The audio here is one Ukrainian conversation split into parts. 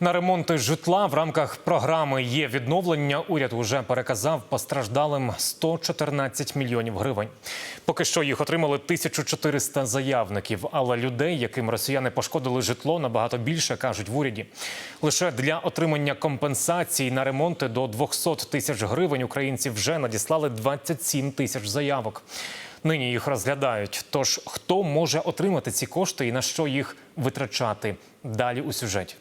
На ремонти житла в рамках програми є відновлення. Уряд уже переказав постраждалим 114 мільйонів гривень. Поки що їх отримали 1400 заявників. Але людей, яким росіяни пошкодили житло, набагато більше кажуть в уряді. Лише для отримання компенсацій на ремонти до 200 тисяч гривень українці вже надіслали 27 тисяч заявок. Нині їх розглядають. Тож хто може отримати ці кошти і на що їх витрачати? Далі у сюжеті.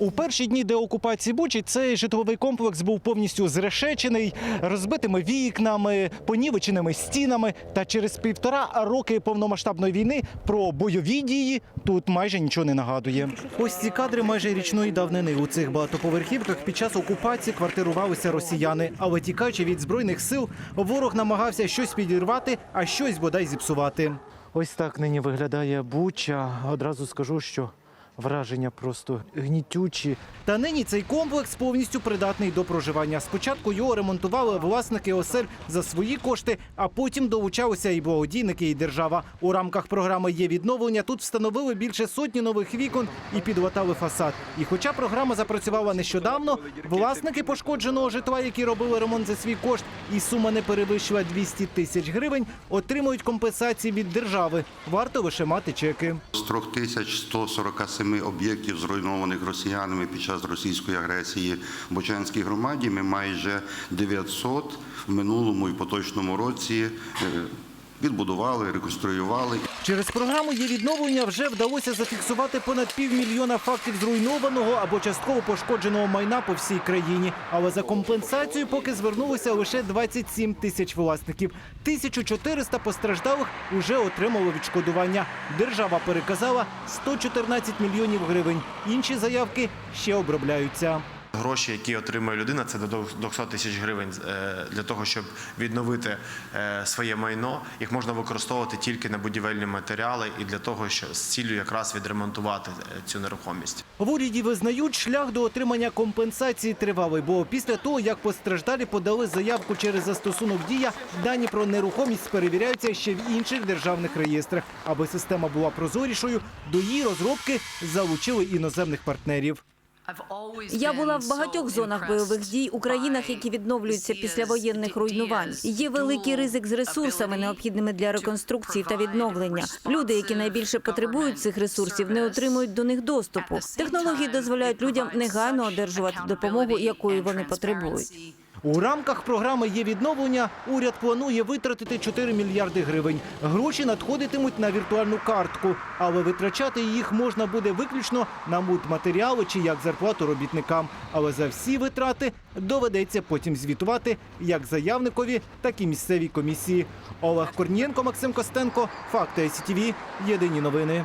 У перші дні деокупації Бучі цей житловий комплекс був повністю зрешечений, розбитими вікнами, понівеченими стінами. Та через півтора роки повномасштабної війни про бойові дії тут майже нічого не нагадує. Ось ці кадри майже річної давнини. У цих багатоповерхівках під час окупації квартирувалися росіяни. Але тікаючи від збройних сил, ворог намагався щось підірвати, а щось бодай зіпсувати. Ось так нині виглядає Буча. Одразу скажу, що Враження просто гнітючі. Та нині цей комплекс повністю придатний до проживання. Спочатку його ремонтували власники осель за свої кошти, а потім долучалися і благодійники, і держава. У рамках програми є відновлення. Тут встановили більше сотні нових вікон і підлатали фасад. І хоча програма запрацювала нещодавно, власники пошкодженого житла, які робили ремонт за свій кошт, і сума не перевищила 200 тисяч гривень, отримують компенсації від держави. Варто лише мати чеки. З 3147 об'єктів, зруйнованих росіянами під час російської агресії в Бочанській громаді, ми майже 900 в минулому і поточному році е, відбудували, реконструювали. Через програму є відновлення вже вдалося зафіксувати понад півмільйона фактів зруйнованого або частково пошкодженого майна по всій країні. Але за компенсацію поки звернулося лише 27 тисяч власників. 1400 постраждалих уже отримало відшкодування. Держава переказала 114 мільйонів гривень. Інші заявки ще обробляються. Гроші, які отримує людина, це до 200 тисяч гривень е, для того, щоб відновити е, своє майно. Їх можна використовувати тільки на будівельні матеріали і для того, що з ціллю якраз відремонтувати е, цю нерухомість. В уряді визнають, шлях до отримання компенсації тривалий, бо після того, як постраждалі подали заявку через застосунок дія, дані про нерухомість перевіряються ще в інших державних реєстрах. Аби система була прозорішою, до її розробки залучили іноземних партнерів. Я була в багатьох зонах бойових дій у країнах, які відновлюються після воєнних руйнувань. Є великий ризик з ресурсами, необхідними для реконструкції та відновлення. Люди, які найбільше потребують цих ресурсів, не отримують до них доступу. Технології дозволяють людям негайно одержувати допомогу, якої вони потребують. У рамках програми є відновлення. Уряд планує витратити 4 мільярди гривень. Гроші надходитимуть на віртуальну картку, але витрачати їх можна буде виключно на мультматеріали чи як зарплату робітникам. Але за всі витрати доведеться потім звітувати як заявникові, так і місцевій комісії. Олег Корнієнко, Максим Костенко, Факти СІТВ, Єдині новини.